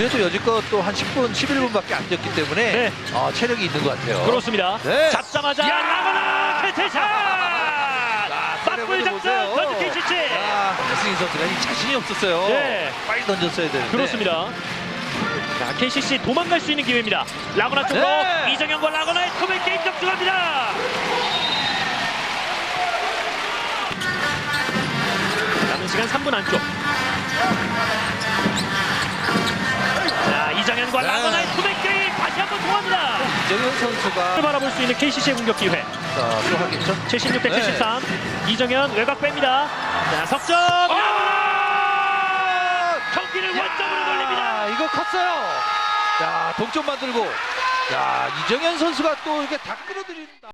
그래도 여지껏 또 한 10분, 11분밖에 안 됐기 때문에 네. 아, 체력이 있는 것 같아요. 그렇습니다. 네. 잡자마자 야! 캐틀샷! 아, 맞불 작전 보세요. 전주 KCC! 아, 박승희 선수가 이 자신이 없었어요. 네. 빨리 던졌어야 되는데. 그렇습니다. 자, KCC 도망갈 수 있는 기회입니다. 라거나 쪽으로 네. 이정현과 라거나의 투맨 게임 적중합니다. 남은 시간 3분 안쪽. 이정현 선수가 바라볼 수 있는 KCC의 공격 기회. 자, 또전76 대 73. 이정현 외곽 뺍니다. 자, 석점! 라거나! 경기를 원점으로 돌립니다. 아, 이거 컸어요. 야, 동점 만들고. 야, 이정현 선수가 또 이게 다 끌어들인다.